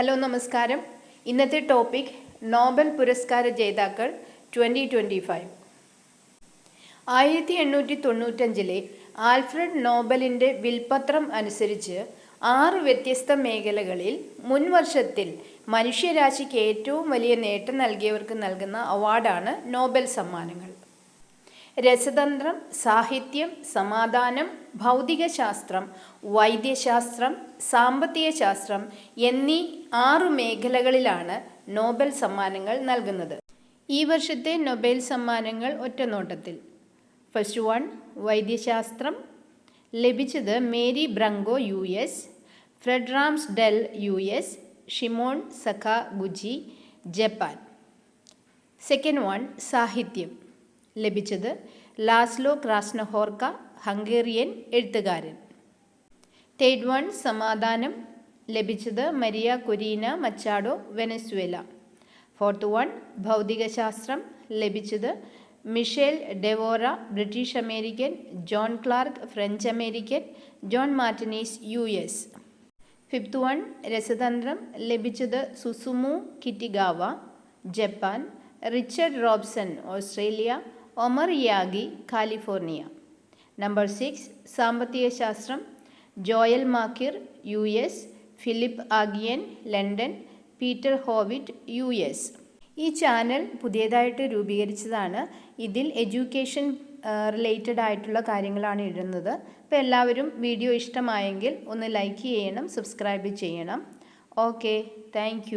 Hello നമസ്കാരം. ഇന്നത്തെ topic Nobel പുരസ്കാര ജേതാക്കൾ ട്വന്റി ട്വന്റി ഫൈവ് ആയിരത്തി എണ്ണൂറ്റി തൊണ്ണൂറ്റഞ്ചിലെ ആൽഫ്രഡ് നോബലിന്റെ വിൽപത്രം അനുസരിച്ച് ആറ് വ്യത്യസ്ത മേഖലകളിൽ മുൻ വർഷത്തിൽ മനുഷ്യരാശിക്ക് ഏറ്റവും വലിയ നേട്ടം നൽകിയവർക്ക് നൽകുന്ന അവാർഡാണ് നോബൽ സമ്മാനങ്ങൾ. രസതന്ത്രം സാഹിത്യം സമാധാനം ഭൗതികശാസ്ത്രം വൈദ്യശാസ്ത്രം സാമ്പത്തിക ശാസ്ത്രം എന്നീ ആറു മേഖലകളിലാണ് നോബൽ സമ്മാനങ്ങൾ നൽകുന്നത്. ഈ വർഷത്തെ നൊബേൽ സമ്മാനങ്ങൾ ഒറ്റനോട്ടത്തിൽ ഫസ്റ്റ് വൺ വൈദ്യശാസ്ത്രം. ലഭിച്ചത് Mary Brunkow U S Fred Ramsdell U S Shimon Sakaguchi Japan. Second one സാഹിത്യം. ലഭിച്ചത് ലാസ്ലോ ക്രാസ്നഹോർക്ക ഹംഗേറിയൻ എഴുത്തുകാരൻ. തേർഡ് വൺ സമാധാനം ലഭിച്ചത് Maria Corina Machado Venezuela. Fourth one ഭൗതികശാസ്ത്രം ലഭിച്ചത് Michel Devoret British American John Clarke French American John Martinis U S. Fifth one രസതന്ത്രം ലഭിച്ചത് Susumu Kitagawa Japan. Richard Robson Australia. Omar Yaghi California. Number six സാമ്പത്തിക ശാസ്ത്രം Joel Mokyr U S Philippe Aghion London Peter Howitt U S. ഈ channel പുതിയതായിട്ട് രൂപീകരിച്ചതാണ്. ഇതിൽ education related ആയിട്ടുള്ള കാര്യങ്ങളാണ് ഇടുന്നത്. അപ്പോൾ എല്ലാവരും വീഡിയോ ഇഷ്ടമായെങ്കിൽ ഒന്ന് ലൈക്ക് ചെയ്യണം സബ്സ്ക്രൈബ് ചെയ്യണം. Okay thank